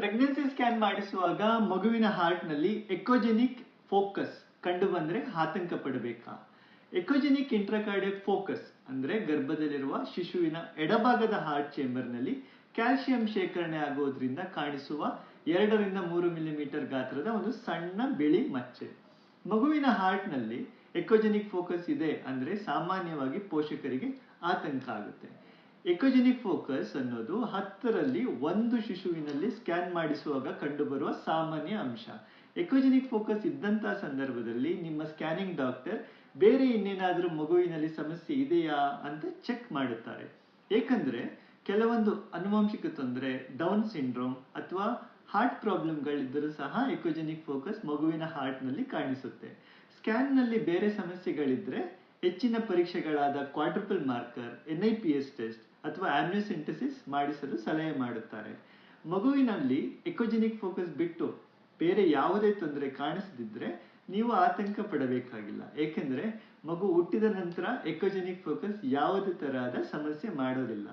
Pregnancy scan ಮಾಡಿಸುವಾಗ ಮಗುವಿನ ಹಾರ್ಟ್ನಲ್ಲಿ ಎಕೋಜೆನಿಕ್ focus ಕಂಡು ಬಂದರೆ ಆತಂಕ ಪಡಬೇಕಾ? ಎಕೋಜೆನಿಕ್ ಇಂಟ್ರಾಕಾರ್ಡಿಯಕ್ ಫೋಕಸ್ ಅಂದ್ರೆ ಗರ್ಭದಲ್ಲಿರುವ ಶಿಶುವಿನ ಎಡಭಾಗದ ಹಾರ್ಟ್ ಚೇಂಬರ್ನಲ್ಲಿ ಕ್ಯಾಲ್ಸಿಯಂ ಶೇಖರಣೆ ಆಗೋದ್ರಿಂದ ಕಾಣಿಸುವ ಎರಡರಿಂದ ಮೂರು ಮಿಲಿಮೀಟರ್ ಗಾತ್ರದ ಒಂದು ಸಣ್ಣ ಬಿಳಿ ಮಚ್ಚೆ. ಮಗುವಿನ ಹಾರ್ಟ್ನಲ್ಲಿ ಎಕೋಜೆನಿಕ್ ಫೋಕಸ್ ಇದೆ ಅಂದ್ರೆ ಸಾಮಾನ್ಯವಾಗಿ ಪೋಷಕರಿಗೆ ಆತಂಕ ಆಗುತ್ತೆ. ಎಕೋಜೆನಿಕ್ ಫೋಕಸ್ ಅನ್ನೋದು ಹತ್ತರಲ್ಲಿ ಒಂದು ಶಿಶುವಿನಲ್ಲಿ ಸ್ಕ್ಯಾನ್ ಮಾಡಿಸುವಾಗ ಕಂಡುಬರುವ ಸಾಮಾನ್ಯ ಅಂಶ. ಎಕೋಜೆನಿಕ್ ಫೋಕಸ್ ಇದ್ದಂತಹ ಸಂದರ್ಭದಲ್ಲಿ ನಿಮ್ಮ ಸ್ಕ್ಯಾನಿಂಗ್ ಡಾಕ್ಟರ್ ಬೇರೆ ಇನ್ನೇನಾದರೂ ಮಗುವಿನಲ್ಲಿ ಸಮಸ್ಯೆ ಇದೆಯಾ ಅಂತ ಚೆಕ್ ಮಾಡುತ್ತಾರೆ. ಏಕೆಂದರೆ ಕೆಲವೊಂದು ಅನುವಂಶಿಕ ತೊಂದರೆ ಡೌನ್ ಸಿಂಡ್ರೋಮ್ ಅಥವಾ ಹಾರ್ಟ್ ಪ್ರಾಬ್ಲಮ್ಗಳಿದ್ದರೂ ಸಹ ಎಕೋಜೆನಿಕ್ ಫೋಕಸ್ ಮಗುವಿನ ಹಾರ್ಟ್ನಲ್ಲಿ ಕಾಣಿಸುತ್ತೆ. ಸ್ಕ್ಯಾನ್ನಲ್ಲಿ ಬೇರೆ ಸಮಸ್ಯೆಗಳಿದ್ರೆ ಹೆಚ್ಚಿನ ಪರೀಕ್ಷೆಗಳಾದ quadruple marker N I P S test ಅಥವಾ ಆಮ್ನಿಯೋಸಿಂಟಸಿಸ್ ಮಾಡಿಸಲು ಸಲಹೆ ಮಾಡುತ್ತಾರೆ. ಮಗುವಿನಲ್ಲಿ ಎಕೋಜೆನಿಕ್ ಫೋಕಸ್ ಬಿಟ್ಟು ಬೇರೆ ಯಾವುದೇ ತೊಂದರೆ ಕಾಣಿಸದಿದ್ರೆ ನೀವು ಆತಂಕ ಪಡಬೇಕಾಗಿಲ್ಲ. ಏಕೆಂದರೆ ಮಗು ಹುಟ್ಟಿದ ನಂತರ ಎಕೋಜೆನಿಕ್ ಫೋಕಸ್ ಯಾವುದೇ ತರಹದ ಸಮಸ್ಯೆ ಮಾಡೋದಿಲ್ಲ.